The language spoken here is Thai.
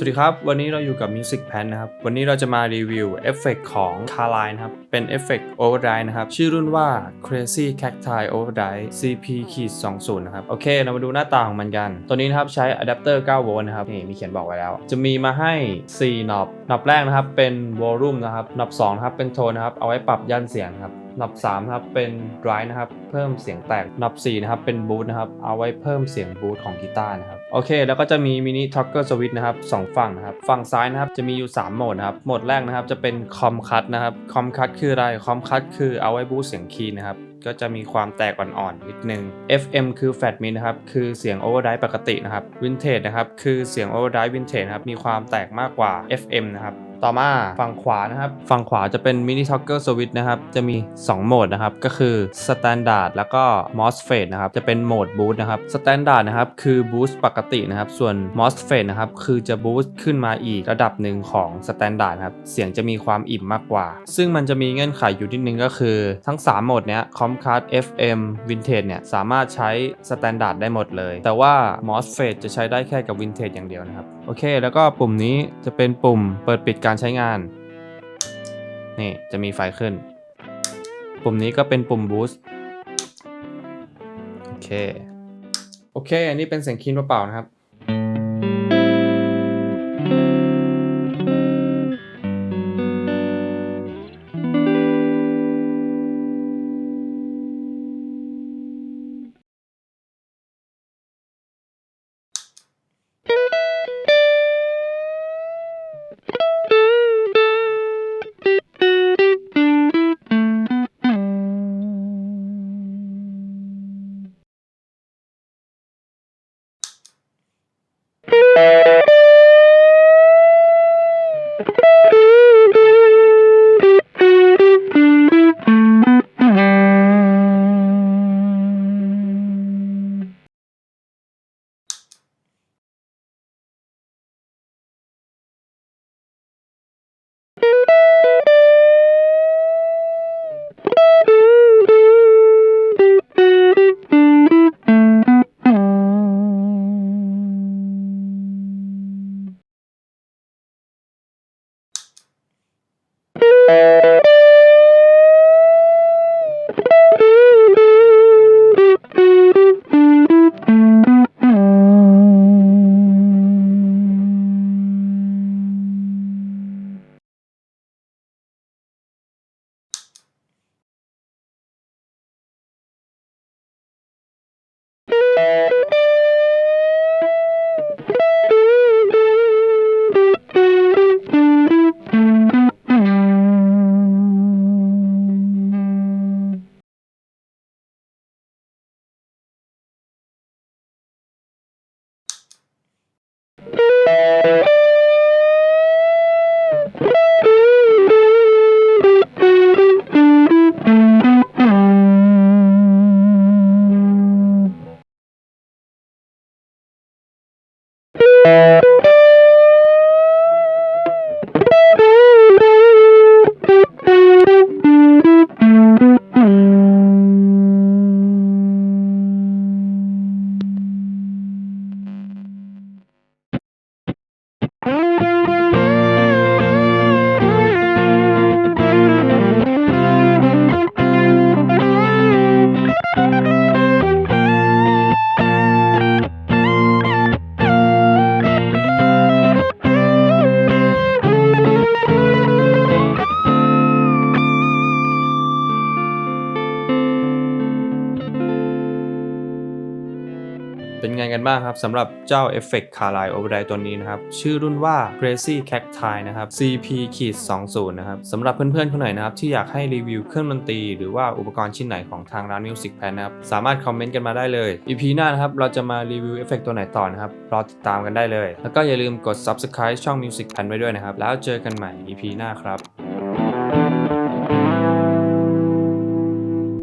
สวัสดีครับ วันนี้เราอยู่กับ Music Pen นะครับ วันนี้เราจะมารีวิวเอฟเฟกของ Carline นะครับ เป็นเอฟเฟก Overdrive นะครับ ชื่อรุ่นว่า Crazy Cacti Overdrive CP 20นะครับ โอเค เรามาดูหน้าตาของมันกัน ตัวนี้นะครับใช้อะแดปเตอร์9โวลต์นะครับ นี่มีเขียนบอกไว้แล้ว จะมีมาให้ 4นอบนอบแรกนะครับเป็น Volume นะครับนอบ2นะครับเป็นโทนนะครับ เอาไว้ปรับย่านเสียงครับ นอบ3นะครับเป็น Dry นะครับเพิ่มเสียงแตกนอบ4นะครับเป็น Boot นะครับเอาไว้เพิ่มเสียง Boot ของกีตาร์นะครับโอเค แล้วก็จะมีมินิท็อกเกอร์สวิตนะครับสองฝั่งนะครับฝั่งซ้ายนะครับจะมีอยู่ 3 โหมดนะครับโหมดแรกนะครับจะเป็นคอมคัตนะครับคอมคัตคืออะไรคอมคัตคือเอาไว้บูสต์เสียงคีย์นะครับก็จะมีความแตกอ่อนๆนิดนึง FM คือ Fat Mid นะครับ คือเสียง Overdrive ปกตินะครับ Vintage นะครับ คือเสียง Overdrive Vintage นะครับ มีความแตกมากกว่า FM นะครับ ต่อมาฝั่งขวานะครับ ฝั่งขวาจะเป็น Mini Toggle Switch นะครับ จะมี 2 โหมดนะครับ ก็คือ Standard แล้วก็ MOSFET นะครับ จะเป็นโหมด Boost นะครับ Standard นะครับ คือ Boost ปกตินะครับ ส่วน MOSFET นะครับ คือจะ Boost ขึ้นมาอีกระดับหนึ่งของ Standard ครับ เสียงจะมีความอิ่มมากกว่า ซึ่งมันจะมีเงื่อนไขอยู่นิดนึงก็คือทั้ง 3 โหมดเนี้ย Comcast FM Vintage เนี่ยสามารถใช้ Standard ได้หมดเลย แต่ว่า MOSFET จะใช้ได้แค่กับ Vintage อย่างเดียวนะครับ โอเค แล้วก็ปุ่มนี้จะเป็นปุ่มเปิดปิดการใช้งาน นี่จะมีไฟขึ้น ปุ่มนี้ก็เป็นปุ่ม Boost โอเค โอเค อันนี้เป็นเสียงคีนเปล่าๆนะครับ เป็นไงกันบ้างครับสำหรับเจ้า Effect Carline Overdrive ตัวนี้นะครับ ชื่อรุ่นว่า Crazy Cacti นะครับ CP 20 นะครับสำหรับเพื่อนๆคนไหนนะครับ ที่อยากให้รีวิวเครื่องดนตรี หรือว่าอุปกรณ์ชิ้นไหนของทางร้าน Music Pan นะครับ สามารถคอมเมนต์กันมาได้เลย EP หน้านะครับ เราจะมารีวิวเอฟเฟกตัวไหนต่อนะครับ รอติดตามกันได้เลย แล้วก็อย่าลืมกด Subscribe ช่อง Music Pan ไว้ด้วยนะครับ แล้วเจอกันใหม่ EP หน้าครับ